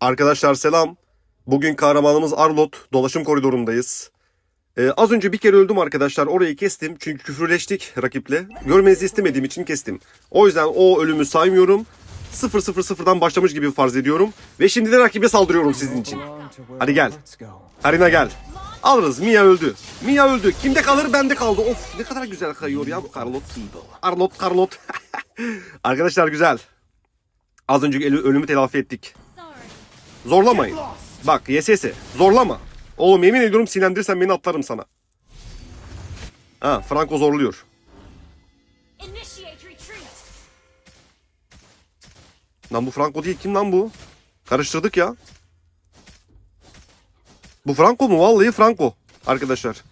Arkadaşlar selam. Bugün kahramanımız Arlot. Dolaşım koridorundayız. Ee, az önce bir kere öldüm arkadaşlar. Orayı kestim. Çünkü küfürleştik rakiple. Görmenizi istemediğim için kestim. O yüzden o ölümü saymıyorum. 0-0-0'dan başlamış gibi farz ediyorum. Ve şimdi de rakibe saldırıyorum sizin için. Hadi gel. Arina gel. Alırız. Mia öldü. Mia öldü. Kimde kalır? Bende kaldı. Of ne kadar güzel kayıyor ya bu Carlot. Arlot, arkadaşlar güzel. Az ölü- ölümü telafi ettik. Zorlamayın. Bak YSS zorlama. Oğlum yemin ediyorum sinirlendirirsen beni atlarım sana. Ha Franco zorluyor. Lan bu Franco değil kim lan bu? Karıştırdık ya. Bu Franco mu? Vallahi Franco. Arkadaşlar.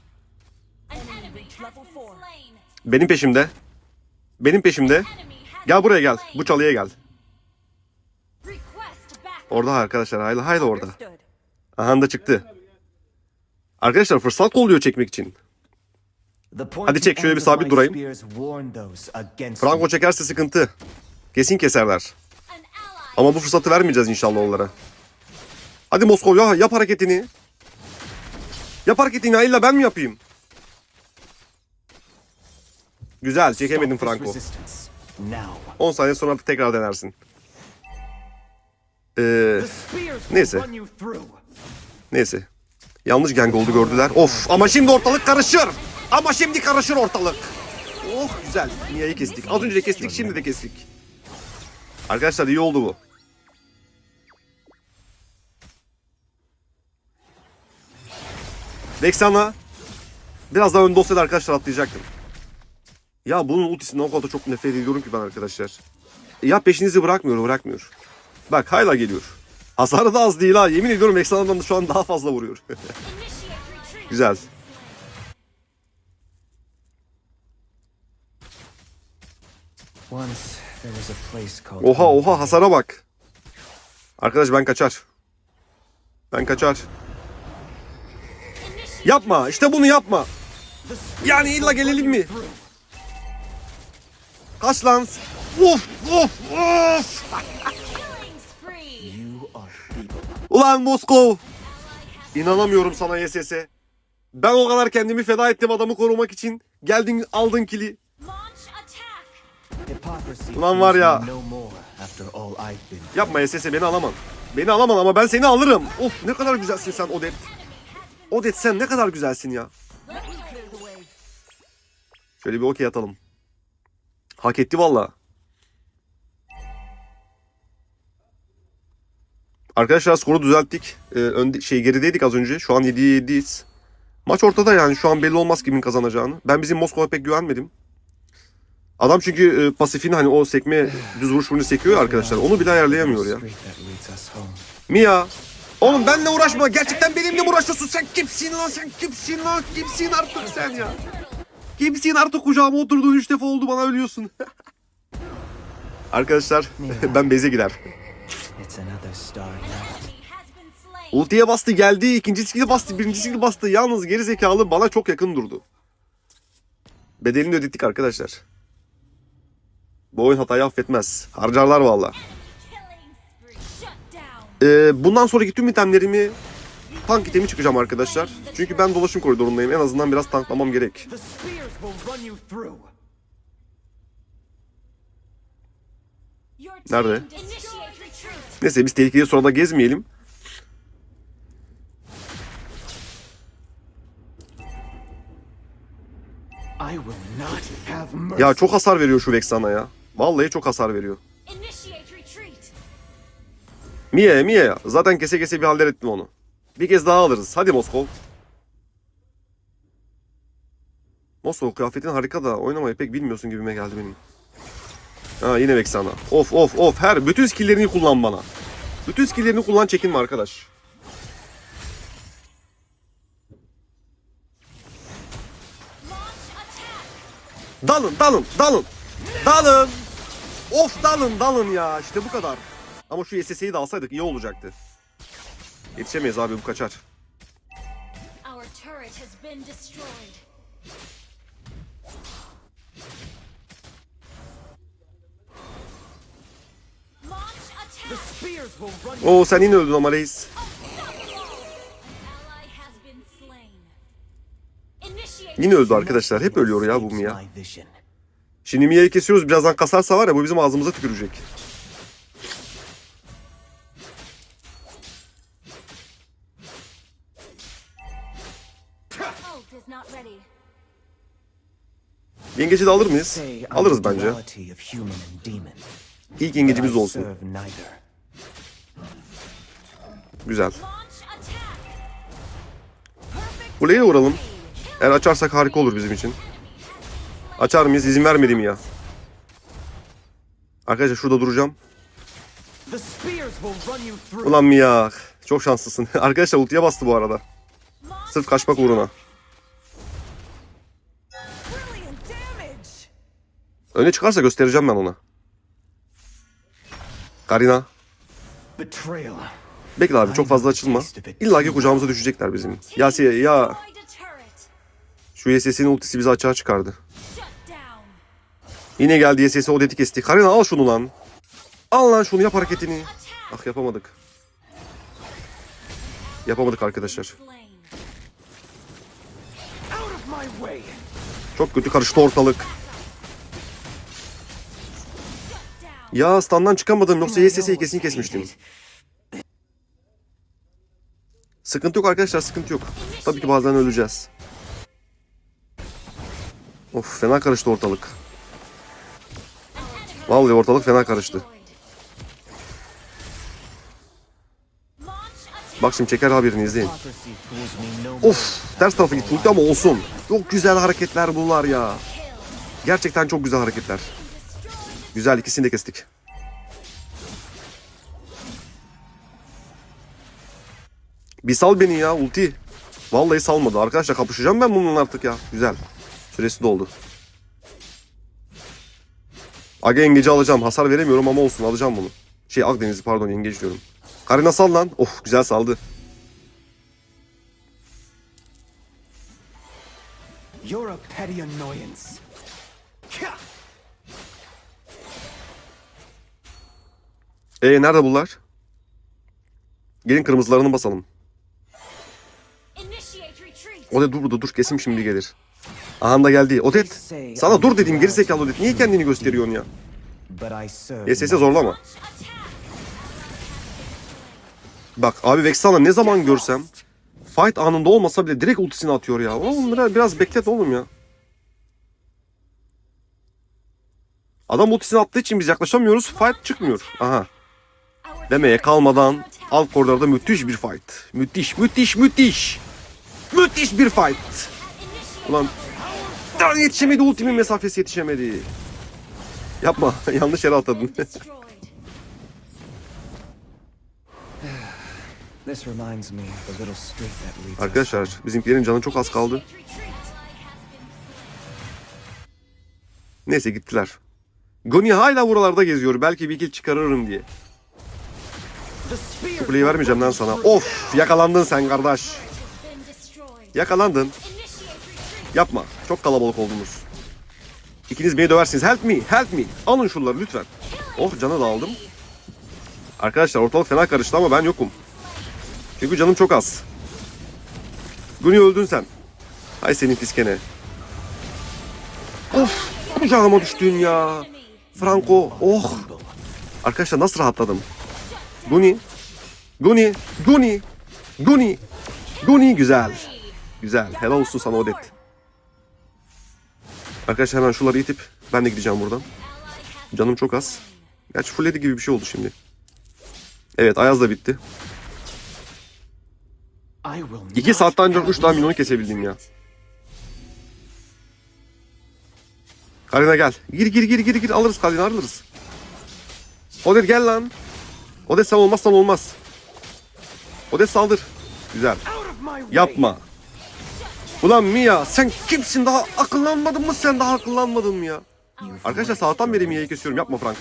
Benim peşimde. Benim peşimde. Gel buraya gel. Bu çalıya gel. Orada arkadaşlar. Hayla hayla orada. Aha da çıktı. Arkadaşlar fırsat kolluyor çekmek için. Hadi çek şöyle bir sabit durayım. Franco çekerse sıkıntı. Kesin keserler. Ama bu fırsatı vermeyeceğiz inşallah onlara. Hadi Moskova ya, yap hareketini. Yap hareketini illa ben mi yapayım? Güzel çekemedim Franco. 10 saniye sonra tekrar denersin. Ee, Neyse. neyse. Yanlış gang oldu gördüler. Of ama şimdi ortalık karışır. Ama şimdi karışır ortalık. Oh güzel. Mia'yı kestik. Az önce de kestik şimdi de kestik. Arkadaşlar iyi oldu bu. Vexana biraz daha ön dosyada arkadaşlar atlayacaktım. Ya bunun ultisinden o kadar çok nefret ediyorum ki ben arkadaşlar. Ya peşinizi bırakmıyor bırakmıyor. Bak hala geliyor. Hasarı da az değil ha. Yemin ediyorum Vexana'dan şu an daha fazla vuruyor. Güzel. Oha oha hasara bak. Arkadaş ben kaçar. Ben kaçar. Yapma işte bunu yapma. Yani illa gelelim mi? Kaç lan? Uf uf uf. Ulan Moskov. İnanamıyorum sana YSS. Ben o kadar kendimi feda ettim adamı korumak için. Geldin aldın kili. Ulan var ya. Yapma YSS beni alaman. Beni alaman ama ben seni alırım. Of ne kadar güzelsin sen Odet. Odet sen ne kadar güzelsin ya. Şöyle bir okey atalım. Hak etti valla. Arkadaşlar skoru düzelttik. Ee, önde, şey gerideydik az önce. Şu an 7'ye 7'yiz. Maç ortada yani. Şu an belli olmaz kimin kazanacağını. Ben bizim Moskova pek güvenmedim. Adam çünkü e, pasifini hani o sekme düz vuruş vurunu sekiyor ya arkadaşlar. Onu bile ayarlayamıyor ya. Mia. Oğlum benle uğraşma. Gerçekten benimle mi uğraşıyorsun? Sen kimsin lan? Sen kimsin lan? Kimsin artık sen ya? Kimsin artık kucağıma oturduğun üç defa oldu bana ölüyorsun. Arkadaşlar ben beze gider. Ultiye bastı geldi. ikinci skill'i bastı. Birinci skill'i bastı. Yalnız geri zekalı bana çok yakın durdu. Bedelini ödettik arkadaşlar. Bu oyun hatayı affetmez. Harcarlar valla. Ee, bundan sonraki tüm itemlerimi tank itemi çıkacağım arkadaşlar. Çünkü ben dolaşım koridorundayım. En azından biraz tanklamam gerek. Nerede? Neyse biz tehlikeli sırada gezmeyelim. Ya çok hasar veriyor şu Vexana ya. Vallahi çok hasar veriyor. Mie Mie zaten kese kese bir haller ettim onu. Bir kez daha alırız. Hadi Moskov. Moskov kıyafetin harika da oynamayı pek bilmiyorsun gibime geldi benim. Ha yine Vexana. Of of of her bütün skill'lerini kullan bana. Bütün skill'lerini kullan çekinme arkadaş. Dalın dalın dalın. Dalın. Of dalın dalın ya işte bu kadar. Ama şu SS'yi de alsaydık iyi olacaktı. Yetişemeyiz abi bu kaçar. Our turret has been destroyed. Oo sen yine öldün ama reis. Yine öldü arkadaşlar. Hep ölüyor ya bu Mia. Şimdi Mia'yı kesiyoruz. Birazdan kasarsa var ya bu bizim ağzımıza tükürecek. Yengeci de alır mıyız? Alırız bence. İlk yengecimiz But I olsun. Güzel. Kuleyi de vuralım. Eğer açarsak harika olur bizim için. Açar mıyız? İzin vermedim ya. Arkadaşlar şurada duracağım. Ulan Mia. Çok şanslısın. Arkadaşlar ultiye bastı bu arada. Sırf kaçmak uğruna. Öne çıkarsa göstereceğim ben ona. Karina. Bekle abi çok fazla açılma. İlla ki kucağımıza düşecekler bizim. Ya, ya şu YSS'nin ultisi bizi açığa çıkardı. Yine geldi YSS Odet'i kesti. Karina al şunu lan. Al lan şunu yap hareketini. Ah yapamadık. Yapamadık arkadaşlar. Çok kötü karıştı ortalık. Ya standdan çıkamadım yoksa YSS'yi kesin kesmiştim. Sıkıntı yok arkadaşlar sıkıntı yok. Tabii ki bazen öleceğiz. Of fena karıştı ortalık. Vallahi ortalık fena karıştı. Bak şimdi çeker haberini izleyin. Of ters tarafa gitti ama olsun. Çok güzel hareketler bunlar ya. Gerçekten çok güzel hareketler. Güzel ikisini de kestik. Bir sal beni ya ulti. Vallahi salmadı. Arkadaşlar kapışacağım ben bununla artık ya. Güzel. Süresi doldu. Aga yengeci alacağım. Hasar veremiyorum ama olsun alacağım bunu. Şey Akdeniz'i pardon yengeci diyorum. Karina sal lan. Of güzel saldı. You're a petty annoyance. E nerede bunlar? Gelin kırmızılarını basalım. Odet dur burada dur kesim şimdi gelir. Aha da geldi. Odet sana dur dedim geri zekalı Odet. Niye kendini gösteriyorsun ya? But I serve YSS zorlama. Bak abi Vexana ne zaman görsem fight anında olmasa bile direkt ultisini atıyor ya. Oğlum biraz, biraz beklet oğlum ya. Adam ultisini attığı için biz yaklaşamıyoruz. Fight çıkmıyor. Aha. Demeye kalmadan alt koridorda müthiş bir fight. Müthiş, müthiş, müthiş. Müthiş bir fight. Ulan daha yetişemedi ultimin mesafesi yetişemedi. Yapma yanlış yere atladın. Arkadaşlar bizimkilerin canı çok az kaldı. Neyse gittiler. Goni hala buralarda geziyor. Belki bir kill çıkarırım diye. Kuleyi vermeyeceğim lan sana. Of yakalandın sen kardeş. Yakalandın. Yapma. Çok kalabalık oldunuz. İkiniz beni döversiniz. Help me, help me. Alın şunları lütfen. Oh canı da aldım. Arkadaşlar ortalık fena karıştı ama ben yokum. Çünkü canım çok az. Guni öldün sen. Hay senin fiskene. Of kucağıma düştün ya. Franco oh. Arkadaşlar nasıl rahatladım. Guni. Guni. Guni. Guni. Guni güzel. Güzel. Helal olsun sana Odet. Arkadaşlar hemen şuları itip ben de gideceğim buradan. Canım çok az. Gerçi fulledi gibi bir şey oldu şimdi. Evet Ayaz da bitti. I will 2 not saatte ancak have 3 tane milyonu kesebildim ya. Karina gel. Gir gir gir gir gir alırız Karina alırız. Odet gel lan. Odet sen olmazsan olmaz. Odet saldır. Güzel. Yapma. Ulan Mia sen kimsin daha akıllanmadın mı sen daha akıllanmadın mı ya? Arkadaşlar sabahtan beri Mia'yı kesiyorum yapma Franco.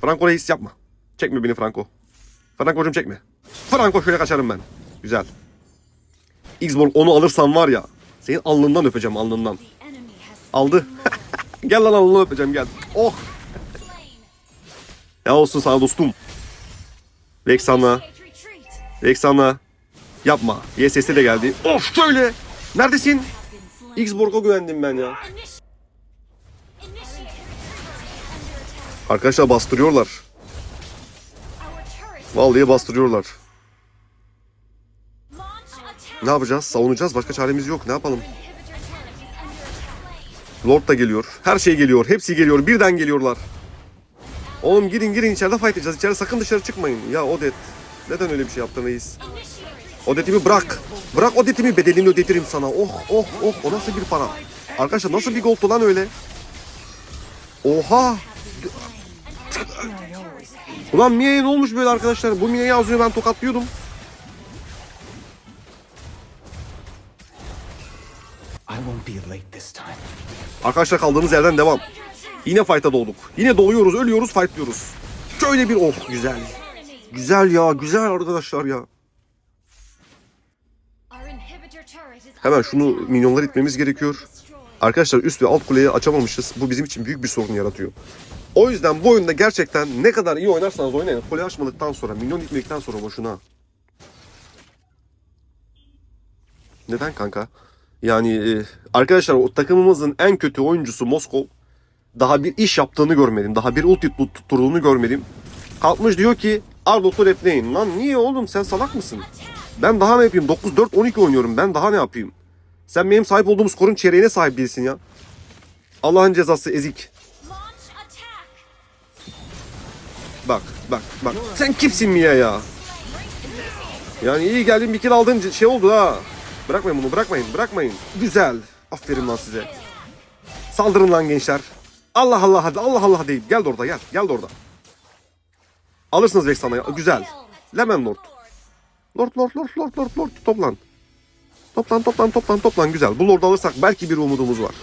Franco reis yapma. Çekme beni Franco. Franco'cum çekme. Franco şöyle kaçarım ben. Güzel. Xborg onu alırsam var ya. Senin alnından öpeceğim alnından. Aldı. gel lan alnından öpeceğim gel. Oh. Ya olsun sana dostum. Retreat. Vexana. Yapma. YSS de geldi. Of şöyle. Neredesin? Xborg'a güvendim ben ya. Arkadaşlar bastırıyorlar. Vallahi bastırıyorlar. Ne yapacağız? Savunacağız. Başka çaremiz yok. Ne yapalım? Lord da geliyor. Her şey geliyor. Hepsi geliyor. Birden geliyorlar. Oğlum girin girin içeride fight edeceğiz. İçeri sakın dışarı çıkmayın. Ya Odet. Neden öyle bir şey yaptın reis? Odetimi bırak. Bırak Odetimi bedelini ödetirim sana. Oh oh oh. O nasıl bir para? Arkadaşlar nasıl bir gold lan öyle? Oha. Ulan Mia'ya ne olmuş böyle arkadaşlar? Bu Mia'yı az önce ben tokatlıyordum. Arkadaşlar kaldığımız yerden devam. Yine fight'a doğduk. Yine doğuyoruz, ölüyoruz, fightlıyoruz. Şöyle bir oh güzel. Güzel ya, güzel arkadaşlar ya. Hemen şunu minyonlar itmemiz gerekiyor. Arkadaşlar üst ve alt kuleyi açamamışız. Bu bizim için büyük bir sorun yaratıyor. O yüzden bu oyunda gerçekten ne kadar iyi oynarsanız oynayın. Kule açmadıktan sonra, minyon itmedikten sonra boşuna. Neden kanka? Yani e, arkadaşlar o takımımızın en kötü oyuncusu Moskov. Daha bir iş yaptığını görmedim. Daha bir ulti tut- tutturduğunu görmedim. Kalkmış diyor ki Ardot'u repleyin. Lan niye oğlum sen salak mısın? Ben daha ne yapayım? 9-4-12 oynuyorum. Ben daha ne yapayım? Sen benim sahip olduğum skorun çeyreğine sahip değilsin ya. Allah'ın cezası ezik. Bak bak bak. Sen kimsin Mia ya? Yani iyi geldin bir kill aldın şey oldu ha. Bırakmayın bunu bırakmayın bırakmayın. Güzel. Aferin lan size. Saldırın lan gençler. Allah Allah hadi Allah Allah deyip gel de orada gel. Gel de orada. Alırsınız Vexana'yı. Güzel. Lemon Lord. Lord Lord Lord Lord Lord Lord toplan. Toplan toplan toplan toplan güzel. Bu Lord'u alırsak belki bir umudumuz var.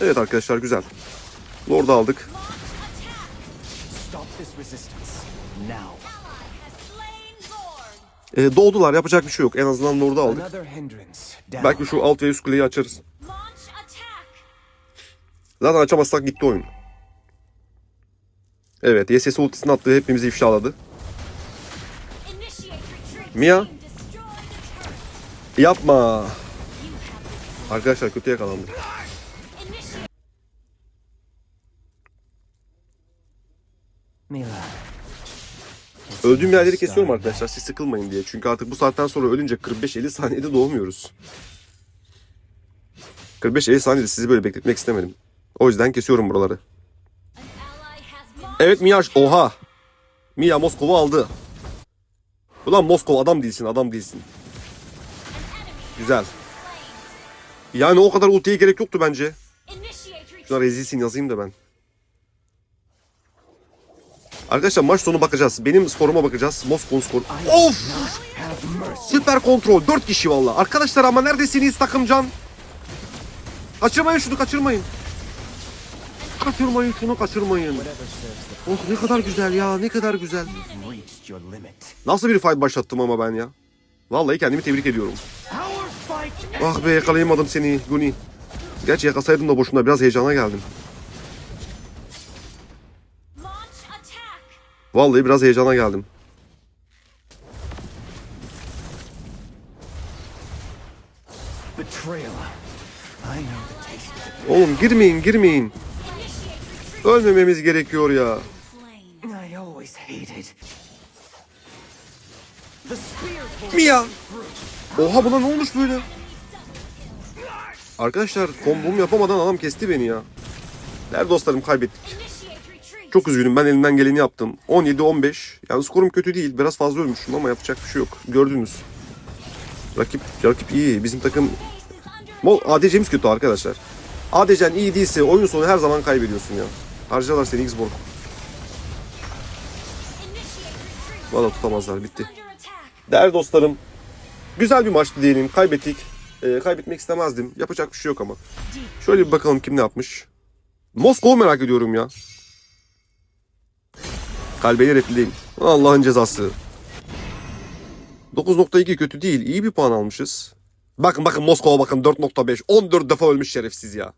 Evet arkadaşlar güzel. Lord'u aldık. Stop this resistance. Now. Ee, doğdular yapacak bir şey yok. En azından Lord'u aldık. Belki şu alt ve üst kuleyi açarız. Zaten açamazsak gitti oyun. Evet YSS ultisini attı hepimizi ifşaladı. Mia. Yapma. Arkadaşlar kötü yakalandı. Initiate. Mila. Öldüğüm yerleri kesiyorum arkadaşlar siz sıkılmayın diye. Çünkü artık bu saatten sonra ölünce 45-50 saniyede doğmuyoruz. 45-50 saniyede sizi böyle bekletmek istemedim. O yüzden kesiyorum buraları. Evet Mia oha. Mia Moskov'u aldı. Ulan Moskov adam değilsin adam değilsin. Güzel. Yani o kadar ultiye gerek yoktu bence. Şuna rezilsin yazayım da ben. Arkadaşlar maç sonu bakacağız. Benim skoruma bakacağız. Moskov'un skoru. Of! Süper kontrol. 4 kişi valla. Arkadaşlar ama neredesiniz takımcan? Kaçırmayın şunu kaçırmayın. Kaçırmayın şunu kaçırmayın. Oh ne kadar güzel ya ne kadar güzel. Nasıl bir fight başlattım ama ben ya. Vallahi kendimi tebrik ediyorum. Ah be yakalayamadım seni Guni. Gerçi yakalasaydım da boşuna biraz heyecana geldim. Vallahi biraz heyecana geldim. Oğlum girmeyin girmeyin. Ölmememiz gerekiyor ya. Mia. Oha buna ne olmuş böyle? Arkadaşlar kombomu yapamadan adam kesti beni ya. Değerli dostlarım kaybettik. Çok üzgünüm ben elimden geleni yaptım. 17-15. Yani skorum kötü değil. Biraz fazla ölmüşüm ama yapacak bir şey yok. Gördünüz. Rakip, rakip iyi. Bizim takım... Mol ADC'miz kötü arkadaşlar. ADC'n iyi değilse oyun sonu her zaman kaybediyorsun ya. Harcarlar seni retreat. Valla tutamazlar bitti. Değerli dostlarım. Güzel bir maçtı diyelim. Kaybettik. Ee, kaybetmek istemezdim. Yapacak bir şey yok ama. Şöyle bir bakalım kim ne yapmış. Moskov'u merak ediyorum ya. Kalbeyi repleyim. Allah'ın cezası. 9.2 kötü değil. İyi bir puan almışız. Bakın bakın Moskova bakın 4.5. 14 defa ölmüş şerefsiz ya.